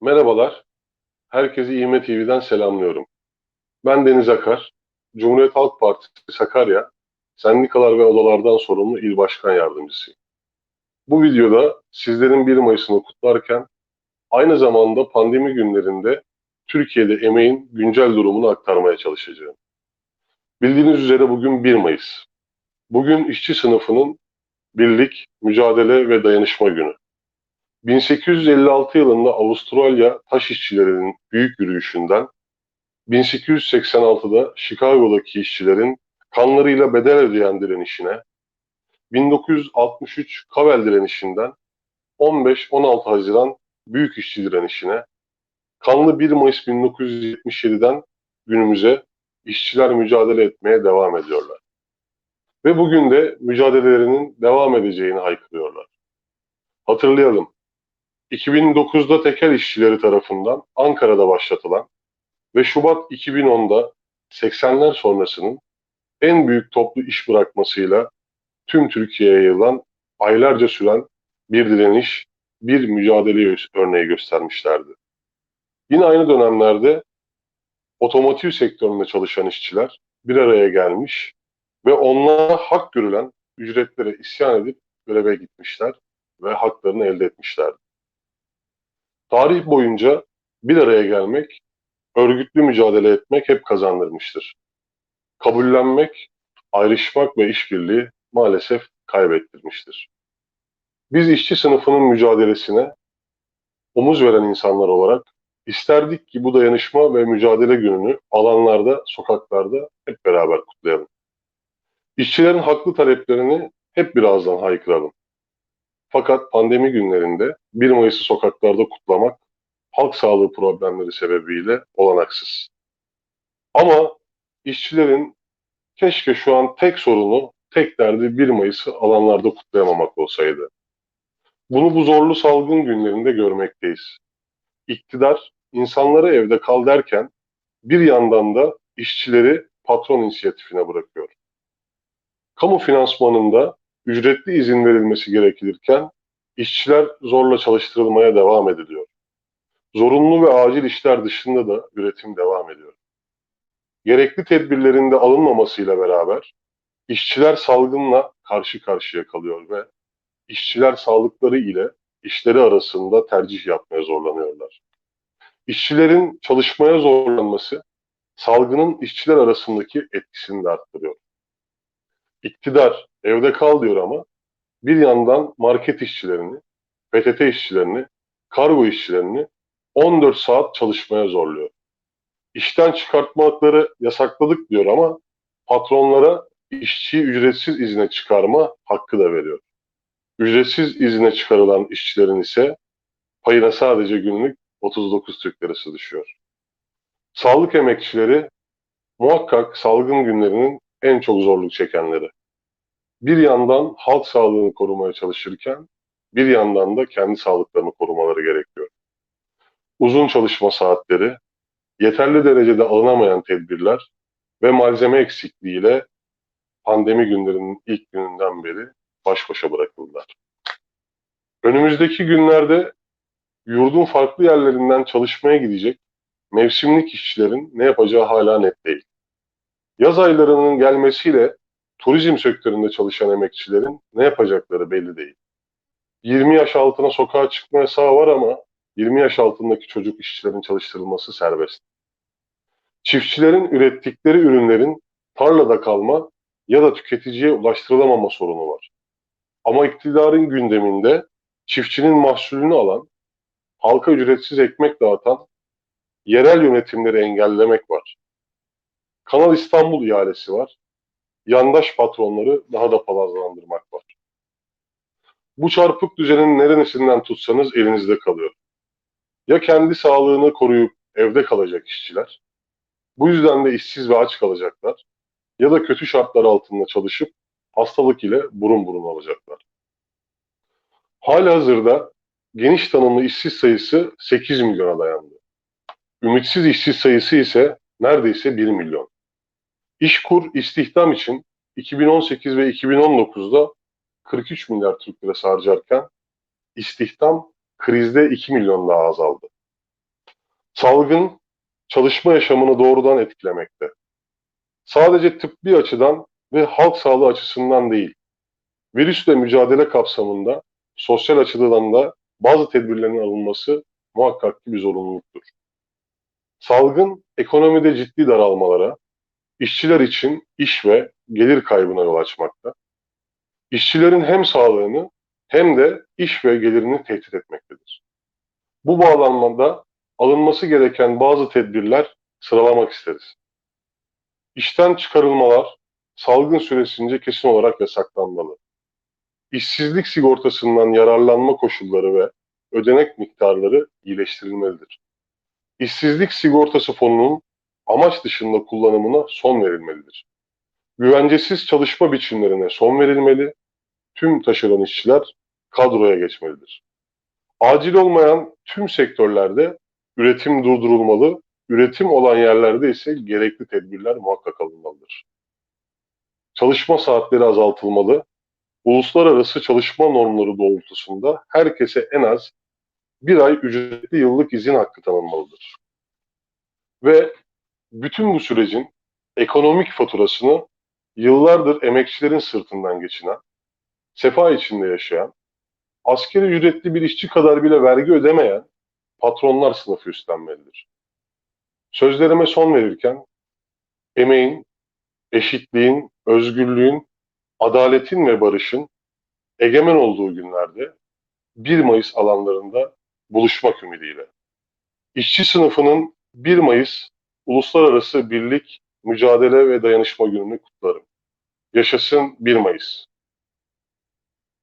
Merhabalar, herkesi İğme TV'den selamlıyorum. Ben Deniz Akar, Cumhuriyet Halk Partisi Sakarya, Sendikalar ve Odalardan sorumlu İl Başkan Yardımcısıyım. Bu videoda sizlerin 1 Mayıs'ını kutlarken aynı zamanda pandemi günlerinde Türkiye'de emeğin güncel durumunu aktarmaya çalışacağım. Bildiğiniz üzere bugün 1 Mayıs. Bugün işçi sınıfının birlik, mücadele ve dayanışma günü. 1856 yılında Avustralya taş işçilerinin büyük yürüyüşünden, 1886'da Chicago'daki işçilerin kanlarıyla bedel ödeyen direnişine, 1963 Kavel direnişinden 15-16 Haziran Büyük İşçi direnişine, kanlı 1 Mayıs 1977'den günümüze işçiler mücadele etmeye devam ediyorlar. Ve bugün de mücadelelerinin devam edeceğini haykırıyorlar. Hatırlayalım, 2009'da tekel işçileri tarafından Ankara'da başlatılan ve Şubat 2010'da 80'ler sonrasının en büyük toplu iş bırakmasıyla tüm Türkiye'ye yayılan aylarca süren bir direniş, bir mücadele örneği göstermişlerdi. Yine aynı dönemlerde otomotiv sektöründe çalışan işçiler bir araya gelmiş ve onlara hak görülen ücretlere isyan edip göreve gitmişler ve haklarını elde etmişlerdi. Tarih boyunca bir araya gelmek, örgütlü mücadele etmek hep kazandırmıştır. Kabullenmek, ayrışmak ve işbirliği maalesef kaybettirmiştir. Biz işçi sınıfının mücadelesine omuz veren insanlar olarak isterdik ki bu dayanışma ve mücadele gününü alanlarda, sokaklarda hep beraber kutlayalım. İşçilerin haklı taleplerini hep birazdan haykıralım. Fakat pandemi günlerinde 1 Mayıs'ı sokaklarda kutlamak halk sağlığı problemleri sebebiyle olanaksız. Ama işçilerin keşke şu an tek sorunu, tek derdi 1 Mayıs'ı alanlarda kutlayamamak olsaydı. Bunu bu zorlu salgın günlerinde görmekteyiz. İktidar insanları evde kal derken bir yandan da işçileri patron inisiyatifine bırakıyor. Kamu finansmanında ücretli izin verilmesi gerekilirken işçiler zorla çalıştırılmaya devam ediliyor. Zorunlu ve acil işler dışında da üretim devam ediyor. Gerekli tedbirlerin de alınmamasıyla beraber işçiler salgınla karşı karşıya kalıyor ve işçiler sağlıkları ile işleri arasında tercih yapmaya zorlanıyorlar. İşçilerin çalışmaya zorlanması salgının işçiler arasındaki etkisini de arttırıyor. İktidar evde kal diyor ama bir yandan market işçilerini, PTT işçilerini, kargo işçilerini 14 saat çalışmaya zorluyor. İşten çıkartmakları yasakladık diyor ama patronlara işçiyi ücretsiz izne çıkarma hakkı da veriyor. Ücretsiz izne çıkarılan işçilerin ise payına sadece günlük 39 Türk Lirası düşüyor. Sağlık emekçileri muhakkak salgın günlerinin en çok zorluk çekenleri bir yandan halk sağlığını korumaya çalışırken bir yandan da kendi sağlıklarını korumaları gerekiyor. Uzun çalışma saatleri, yeterli derecede alınamayan tedbirler ve malzeme eksikliğiyle pandemi günlerinin ilk gününden beri baş başa bırakıldılar. Önümüzdeki günlerde yurdun farklı yerlerinden çalışmaya gidecek mevsimlik işçilerin ne yapacağı hala net değil. Yaz aylarının gelmesiyle turizm sektöründe çalışan emekçilerin ne yapacakları belli değil. 20 yaş altına sokağa çıkma yasağı var ama 20 yaş altındaki çocuk işçilerin çalıştırılması serbest. Çiftçilerin ürettikleri ürünlerin tarlada kalma ya da tüketiciye ulaştırılamama sorunu var. Ama iktidarın gündeminde çiftçinin mahsulünü alan, halka ücretsiz ekmek dağıtan, yerel yönetimleri engellemek var. Kanal İstanbul ihalesi var yandaş patronları daha da palazlandırmak var. Bu çarpık düzenin neresinden tutsanız elinizde kalıyor. Ya kendi sağlığını koruyup evde kalacak işçiler, bu yüzden de işsiz ve aç kalacaklar ya da kötü şartlar altında çalışıp hastalık ile burun burun olacaklar. Hala hazırda geniş tanımlı işsiz sayısı 8 milyona dayandı. Ümitsiz işsiz sayısı ise neredeyse 1 milyon. İşkur istihdam için 2018 ve 2019'da 43 milyar Türk lirası harcarken istihdam krizde 2 milyon daha azaldı. Salgın çalışma yaşamını doğrudan etkilemekte. Sadece tıbbi açıdan ve halk sağlığı açısından değil, virüsle mücadele kapsamında sosyal açıdan da bazı tedbirlerin alınması muhakkak ki bir zorunluluktur. Salgın ekonomide ciddi daralmalara, işçiler için iş ve gelir kaybına yol açmakta. İşçilerin hem sağlığını hem de iş ve gelirini tehdit etmektedir. Bu bağlamda alınması gereken bazı tedbirler sıralamak isteriz. İşten çıkarılmalar salgın süresince kesin olarak yasaklanmalı. İşsizlik sigortasından yararlanma koşulları ve ödenek miktarları iyileştirilmelidir. İşsizlik sigortası fonunun amaç dışında kullanımına son verilmelidir. Güvencesiz çalışma biçimlerine son verilmeli, tüm taşeron işçiler kadroya geçmelidir. Acil olmayan tüm sektörlerde üretim durdurulmalı, üretim olan yerlerde ise gerekli tedbirler muhakkak alınmalıdır. Çalışma saatleri azaltılmalı, uluslararası çalışma normları doğrultusunda herkese en az bir ay ücretli yıllık izin hakkı tanınmalıdır. Ve bütün bu sürecin ekonomik faturasını yıllardır emekçilerin sırtından geçinen, sefa içinde yaşayan, askeri ücretli bir işçi kadar bile vergi ödemeyen patronlar sınıfı üstlenmelidir. Sözlerime son verirken emeğin, eşitliğin, özgürlüğün, adaletin ve barışın egemen olduğu günlerde 1 Mayıs alanlarında buluşmak ümidiyle. İşçi sınıfının 1 Mayıs Uluslararası Birlik, Mücadele ve Dayanışma Günü'nü kutlarım. Yaşasın 1 Mayıs.